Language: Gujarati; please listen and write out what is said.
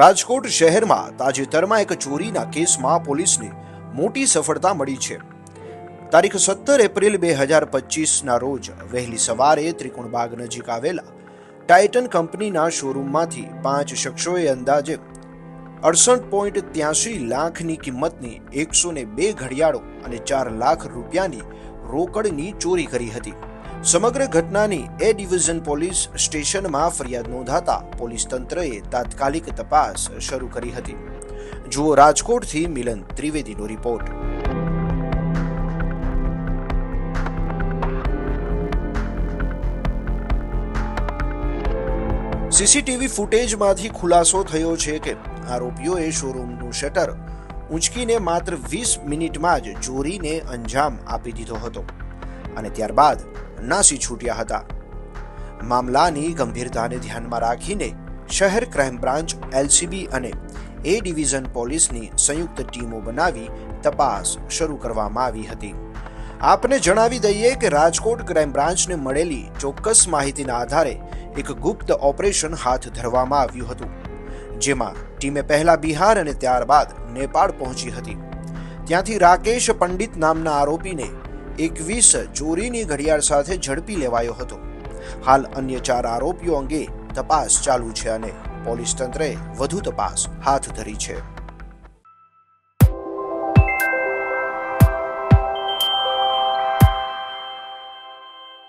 રાજકોટ શહેરમાં તાજેતરમાં એક ચોરીના કેસમાં પોલીસને મોટી સફળતા મળી છે. તારીખ સત્તર એપ્રિલ બે હજાર પચીસના રોજ વહેલી સવારે ત્રિકોણબાગ નજીક આવેલા ટાઇટન કંપનીના શોરૂમમાંથી પાંચ શખ્સોએ અંદાજે અડસઠ પોઈન્ટ ત્યાસી લાખની કિંમતની એકસો બે ઘડિયાળો અને ચાર લાખ રૂપિયાની રોકડની ચોરી કરી હતી. સમગ્ર ઘટનાની એ ડિવિઝન પોલીસ સ્ટેશનમાં ફરિયાદ નોંધાતા પોલીસ તંત્રએ તાત્કાલિક તપાસ શરૂ કરી હતી. જુઓ રાજકોટથી મિલન ત્રિવેદીનો રિપોર્ટ. સીસીટીવી ફૂટેજમાંથી ખુલાસો થયો છે કે આરોપીઓએ શોરૂમનું શટર ઊંચકીને માત્ર વીસ મિનિટમાં જ ચોરીને અંજામ આપી દીધો હતો. અને ત્યારબાદ નાસી છૂટ્યા હતા. મામલાની ગંભીરતાને ધ્યાનમાં રાખીને શહેર ક્રાઇમ બ્રાન્ચ, એલસીબી અને એ ડિવિઝન પોલીસની સંયુક્ત ટીમો બનાવી તપાસ શરૂ કરવામાં આવી હતી. આપને જણાવી દઈએ કે રાજકોટ ક્રાઇમ બ્રાન્ચને મળેલી ચોક્કસ માહિતીના આધારે એક ગુપ્ત ઓપરેશન હાથ ધરવામાં આવ્યું હતું, જેમાં ટીમે પહેલા બિહાર અને ત્યારબાદ નેપાળ પહોંચી હતી. ત્યાંથી રાકેશ પંડિત નામના આરોપીને એકવીસ ચોરીની ઘડિયાળ સાથે ઝડપી લેવાયો હતો. હાલ અન્ય ચાર આરોપીઓ અંગે તપાસ ચાલુ છે અને પોલીસ તંત્રએ વધુ તપાસ હાથ ધરી છે.